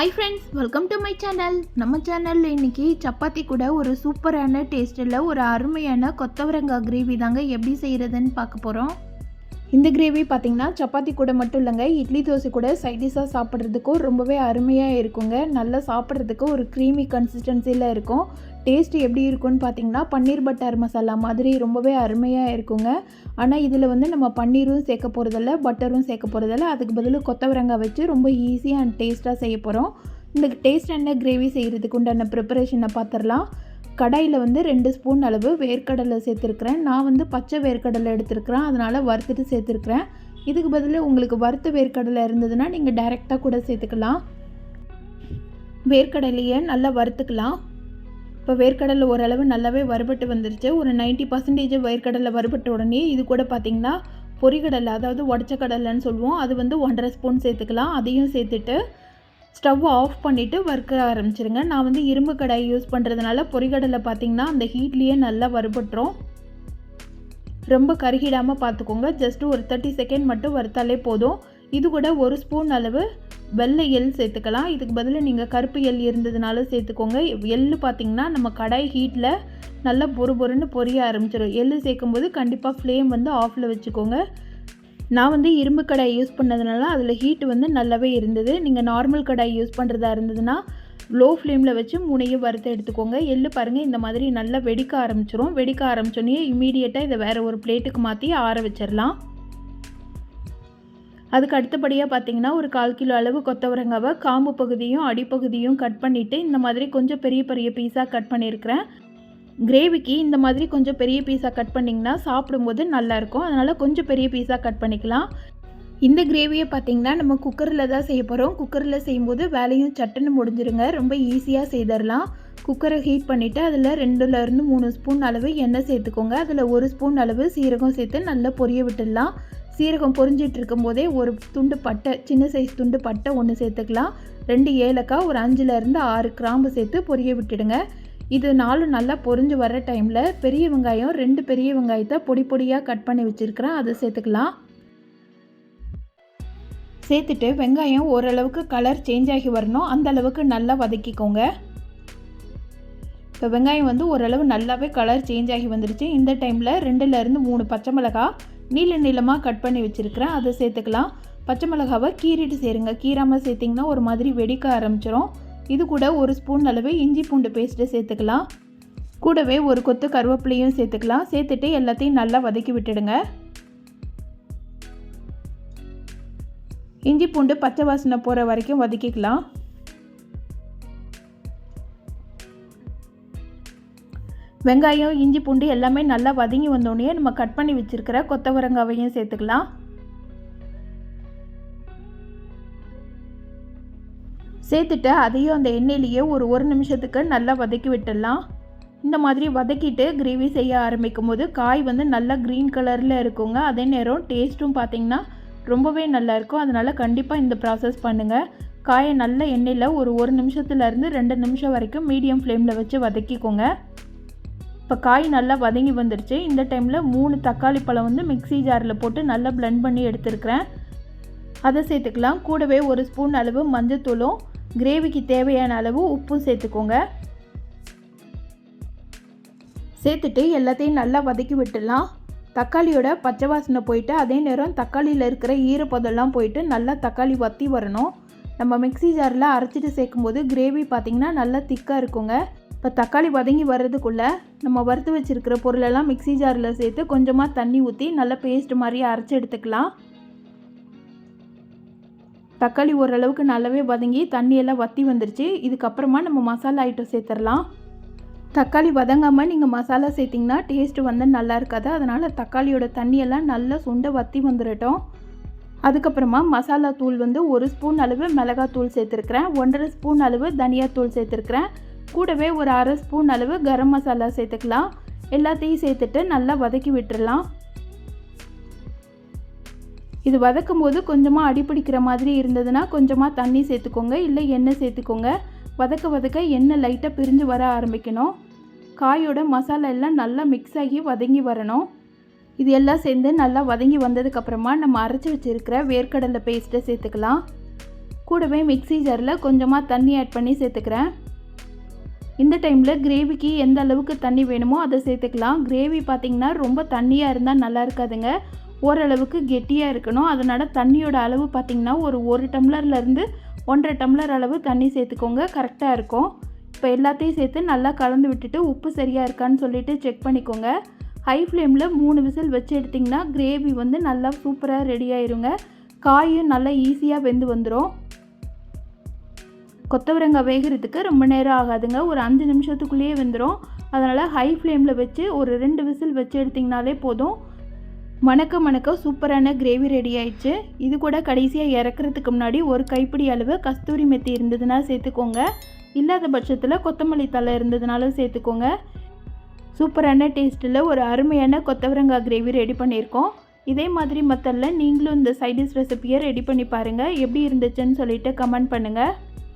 Hi friends welcome to my channel நம்ம சேனலில் இன்னைக்கு சப்பாத்தி கூட ஒரு சூப்பரான டேஸ்ட்டில் ஒரு அருமையான கொத்தவரங்காய் கிரேவி தாங்க எப்படி செய்கிறதுன்னு பார்க்க போகிறோம் இந்த கிரேவி பார்த்தீங்கன்னா சப்பாத்தி கூட மட்டும் இல்லைங்க இட்லி தோசை கூட சைடிஷாக சாப்பிட்றதுக்கும் ரொம்பவே அருமையாக இருக்குங்க. நல்லா சாப்பிட்றதுக்கு ஒரு க்ரீமி கன்சிஸ்டன்சியில் இருக்கும். டேஸ்ட் எப்படி இருக்கும்னு பார்த்தீங்கன்னா பன்னீர் பட்டர் மசாலா மாதிரி ரொம்பவே அருமையாக இருக்குங்க. ஆனால் இதில் வந்து நம்ம பன்னீரும் சேர்க்க போகிறதில்ல பட்டரும் சேர்க்க போகிறதில்ல அதுக்கு பதில் கொத்தவரங்காய் வச்சு ரொம்ப ஈஸியாக அண்ட் டேஸ்ட்டாக செய்ய போகிறோம் இந்த டேஸ்டான கிரேவி செய்கிறதுக்கு உண்டான ப்ரிப்பரேஷனை பார்த்துடலாம் கடாயில் வந்து ரெண்டு ஸ்பூன் அளவு வேர்க்கடலை சேர்த்துருக்குறேன். நான் வந்து பச்சை வேர்க்கடலை எடுத்துருக்குறேன். அதனால் வறுத்துட்டு சேர்த்துருக்குறேன். இதுக்கு பதில் உங்களுக்கு வறுத்த வேர்க்கடலை இருந்ததுன்னா நீங்கள் டைரெக்டாக கூட சேர்த்துக்கலாம். வேர்க்கடலையை நல்லா வறுத்துக்கலாம். இப்போ வேர்க்கடலை ஓரளவு நல்லாவே வறுபட்டு வந்துருச்சு. ஒரு நைன்ட்டி பர்சன்டேஜ் வேர்க்கடலை வறுபட்ட உடனே இது கூட பார்த்திங்கன்னா பொரிகடலை அதாவது உடச்ச கடலைன்னு சொல்லுவோம். அது வந்து ஒன்றரை ஸ்பூன் சேர்த்துக்கலாம். அதையும் சேர்த்துட்டு ஸ்டவ் ஆஃப் பண்ணிவிட்டு வறுக்க ஆரம்பிச்சிருங்க. நான் வந்து இரும்பு கடாய் யூஸ் பண்ணுறதுனால பொரிகடலை பார்த்திங்கன்னா அந்த ஹீட்லேயே நல்லா வறுபட்டுரும். ரொம்ப கருகிடாமல் பார்த்துக்கோங்க. ஜஸ்ட் ஒரு தேர்ட்டி செகண்ட் மட்டும் வறுத்தாலே போதும். இது கூட ஒரு ஸ்பூன் அளவு வெள்ளை எள் சேர்த்துக்கலாம். இதுக்கு பதிலாக நீங்கள் கருப்பு எள் இருந்ததுனால சேர்த்துக்கோங்க. எள் பார்த்திங்கன்னா நம்ம கடாய் ஹீட்டில் நல்லா பொறு பொறுன்னு பொரிய ஆரம்பிச்சிடும் எள் சேர்க்கும்போது கண்டிப்பாக ஃப்ளேம் வந்து ஆஃபில் வச்சுக்கோங்க. நான் வந்து இரும்பு கடாய் யூஸ் பண்ணதுனால அதில் ஹீட் வந்து நல்லாவே இருந்தது. நீங்கள் நார்மல் கடாய் யூஸ் பண்ணுறதா இருந்ததுன்னா லோ ஃப்ளேமில் வச்சு மூணையும் வறுத்து எடுத்துக்கோங்க. எள்ளு பாருங்கள் இந்த மாதிரி நல்லா வெடிக்க ஆரம்பிச்சிரும். வெடிக்க ஆரம்பிச்சோன்னே இமீடியட்டாக இதை வேறு ஒரு பிளேட்டுக்கு மாற்றி ஆற வச்சிடலாம் அதுக்கு அடுத்தபடியாக பார்த்தீங்கன்னா ஒரு கால் கிலோ அளவு கொத்தவரங்காவை காம்பு பகுதியும் அடிப்பகுதியும் கட் பண்ணிவிட்டு இந்த மாதிரி கொஞ்சம் பெரிய பெரிய பீஸாக கட் பண்ணியிருக்கிறேன் கிரேவிக்கு இந்த மாதிரி கொஞ்சம் பெரிய பீஸாக கட் பண்ணிங்கன்னா சாப்பிடும்போது நல்லாயிருக்கும் அதனால் கொஞ்சம் பெரிய பீஸாக கட் பண்ணிக்கலாம். இந்த கிரேவியை பார்த்திங்கன்னா நம்ம குக்கரில் தான் செய்ய போகிறோம் குக்கரில் செய்யும்போது வேலையும் சட்டுன்னு முடிஞ்சிருங்க. ரொம்ப ஈஸியாக செய்திடலாம் குக்கரை ஹீட் பண்ணிவிட்டு அதில் ரெண்டுலேருந்து மூணு ஸ்பூன் அளவு எண்ணெய் சேர்த்துக்கோங்க. அதில் ஒரு ஸ்பூன் அளவு சீரகம் சேர்த்து நல்லா பொரிய விட்டுடலாம். சீரகம் பொரிஞ்சிட்டு இருக்கும்போதே ஒரு துண்டு பட்டை சின்ன சைஸ் துண்டு பட்டை ஒன்று சேர்த்துக்கலாம். ரெண்டு ஏலக்காய் ஒரு அஞ்சுலேருந்து ஆறு கிராம்பு சேர்த்து பொரிய விட்டுடுங்க. இது நாலும் நல்லா பொரிஞ்சு வர டைமில் பெரிய வெங்காயம் ரெண்டு பெரிய வெங்காயத்தை பொடி பொடியாக கட் பண்ணி வச்சுருக்கிறேன். அதை சேர்த்துக்கலாம். சேர்த்துட்டு வெங்காயம் ஓரளவுக்கு கலர் சேஞ்ச் ஆகி வரணும். அந்த அளவுக்கு நல்லா வதக்கிக்கோங்க. இப்போ வெங்காயம் வந்து ஓரளவு நல்லாவே கலர் சேஞ்ச் ஆகி வந்துருச்சு. இந்த டைமில் ரெண்டுலேருந்து மூணு பச்சை மிளகா நீள நீளமாக கட் பண்ணி வச்சுருக்கிறேன். அதை சேர்த்துக்கலாம். பச்சை மிளகாவை கீறிட்டு சேருங்க. கீராமல் சேர்த்திங்கன்னா ஒரு மாதிரி வெடிக்க ஆரம்பிச்சிடும் இது கூட ஒரு ஸ்பூன் அளவு இஞ்சி பூண்டு பேஸ்ட்டு சேர்த்துக்கலாம். கூடவே ஒரு கொத்து கருவேப்பிலையும் சேர்த்துக்கலாம். சேர்த்துட்டு எல்லாத்தையும் நல்லா வதக்கி விட்டுடுங்க. இஞ்சி பூண்டு பச்சை வாசனை போகிற வரைக்கும் வதக்கிக்கலாம். வெங்காயம் இஞ்சி பூண்டு எல்லாமே நல்லா வதங்கி வந்தோடனே நம்ம கட் பண்ணி வச்சுருக்கிற கொத்தவரங்காவையும் சேர்த்துக்கலாம். சேர்த்துட்டு அதையும் அந்த எண்ணெயிலேயே ஒரு ஒரு நிமிஷத்துக்கு நல்லா வதக்கி விட்டுடலாம். இந்த மாதிரி வதக்கிட்டு கிரேவி செய்ய ஆரம்பிக்கும் போது காய் வந்து நல்லா க்ரீன் கலரில் இருக்குங்க. அதே நேரம் டேஸ்ட்டும் பார்த்திங்கன்னா ரொம்பவே நல்லாயிருக்கும் அதனால் கண்டிப்பாக இந்த ப்ராசஸ் பண்ணுங்கள் காயை நல்ல எண்ணெயில் ஒரு ஒரு நிமிஷத்துலேருந்து ரெண்டு நிமிஷம் வரைக்கும் மீடியம் ஃப்ளேமில் வச்சு வதக்கிக்கோங்க. இப்போ காய் நல்லா வதங்கி வந்துடுச்சு இந்த டைமில் மூணு தக்காளி பழம் வந்து மிக்சி ஜாரில் போட்டு நல்லா பிளெண்ட் பண்ணி எடுத்துருக்கிறேன். அதை சேர்த்துக்கலாம். கூடவே ஒரு ஸ்பூன் அளவு மஞ்சத்தூளும் கிரேவிக்கு தேவையான அளவு உப்பும் சேர்த்துக்கோங்க. சேர்த்துட்டு எல்லாத்தையும் நல்லா வதக்கி விட்டுடலாம். தக்காளியோட பச்சை வாசனை போயிட்டு அதே நேரம் தக்காளியில் இருக்கிற ஈரப்பதெல்லாம் போயிட்டு நல்லா தக்காளி வற்றி வரணும். நம்ம மிக்சி ஜாரில் அரைச்சிட்டு சேர்க்கும்போது கிரேவி பார்த்திங்கன்னா நல்லா திக்காக இருக்குங்க. இப்போ தக்காளி வதங்கி வர்றதுக்குள்ளே நம்ம வறுத்து வச்சுருக்கிற பொருளெல்லாம் மிக்சி ஜாரில் சேர்த்து கொஞ்சமாக தண்ணி ஊற்றி நல்லா பேஸ்ட் மாதிரி அரைச்சி எடுத்துக்கலாம். தக்காளி ஓரளவுக்கு நல்லாவே வதங்கி தண்ணியெல்லாம் வற்றி வந்துருச்சு. இதுக்கப்புறமா நம்ம மசாலா ஐட்டம் சேர்த்துடலாம். தக்காளி வதங்காமல் நீங்கள் மசாலா சேர்த்திங்கன்னா டேஸ்ட்டு வந்து நல்லா இருக்காது. அதனால் தக்காளியோட தண்ணியெல்லாம் நல்லா சுண்டை வற்றி வந்துடட்டும் அதுக்கப்புறமா மசாலா தூள் வந்து ஒரு ஸ்பூன் அளவு மிளகாத்தூள் சேர்த்துருக்குறேன். ஒன்றரை ஸ்பூன் அளவு தனியாத்தூள் சேர்த்துருக்குறேன். கூடவே ஒரு அரை ஸ்பூன் அளவு கரம் மசாலா சேர்த்துக்கலாம். எல்லாத்தையும் சேர்த்துட்டு நல்லா வதக்கி விட்டுடலாம் இது வதக்கும் போது கொஞ்சமாக அடிப்பிடிக்கிற மாதிரி இருந்ததுன்னா கொஞ்சமாக தண்ணி சேர்த்துக்கோங்க. இல்லை எண்ணெய் சேர்த்துக்கோங்க. வதக்க வதக்க எண்ணெய் லைட்டாக பிரிஞ்சு வர ஆரம்பிக்கணும். காயோட மசாலா எல்லாம் நல்லா மிக்ஸ் ஆகி வதங்கி வரணும். இது எல்லாம் சேர்ந்து நல்லா வதங்கி வந்ததுக்கப்புறமா நம்ம அரைச்சி வச்சுருக்கிற வேர்க்கடலை பேஸ்ட்டை சேர்த்துக்கலாம். கூடவே மிக்ஸி ஜாரில் கொஞ்சமாக தண்ணி ஆட் பண்ணி சேர்த்துக்கிறேன். இந்த டைமில் கிரேவிக்கு எந்த அளவுக்கு தண்ணி வேணுமோ அதை சேர்த்துக்கலாம். கிரேவி பார்த்திங்கன்னா ரொம்ப தண்ணியாக இருந்தால் நல்லா இருக்காதுங்க. ஓரளவுக்கு கெட்டியாக இருக்கணும். அதனால் தண்ணியோட அளவு பார்த்திங்கன்னா ஒரு ஒரு டம்ளர்லேருந்து ஒன்றரை டம்ளர் அளவு தண்ணி சேர்த்துக்கோங்க. கரெக்டாக இருக்கும். இப்போ எல்லாத்தையும் சேர்த்து நல்லா கலந்து விட்டுட்டு உப்பு சரியாக இருக்கான்னு சொல்லிட்டு செக் பண்ணிக்கோங்க. ஹை ஃப்ளேமில் மூணு விசில் வச்சு எடுத்திங்கன்னா கிரேவி வந்து நல்லா சூப்பராக ரெடி ஆயிருங்க. காயும் நல்லா ஈஸியாக வெந்து வந்துடும் கொத்தவரங்காய் வேகிறதுக்கு ரொம்ப நேரம் ஆகாதுங்க. ஒரு அஞ்சு நிமிஷத்துக்குள்ளேயே வெந்துடும் அதனால் ஹை ஃப்ளேமில் வச்சு ஒரு ரெண்டு விசில் வச்சு எடுத்திங்கனாலே போதும். மணக்க மணக்க சூப்பரான கிரேவி ரெடி ஆயிடுச்சு. இது கூட கடைசியாக இறக்குறதுக்கு முன்னாடி ஒரு கைப்பிடி அளவு கஸ்தூரி மெத்தி இருந்ததுன்னா சேர்த்துக்கோங்க. இல்லாத பட்சத்தில் கொத்தமல்லி தலை இருந்ததுனாலும் சேர்த்துக்கோங்க. சூப்பரான டேஸ்ட்டில் ஒரு அருமையான கொத்தவரங்காய் கிரேவி ரெடி பண்ணியிருக்கோம். இதே மாதிரி மத்தல்ல நீங்களும் இந்த சைடிஷ் ரெசிபியை ரெடி பண்ணி பாருங்கள் எப்படி இருந்துச்சுன்னு சொல்லிட்டு கமெண்ட் பண்ணுங்கள்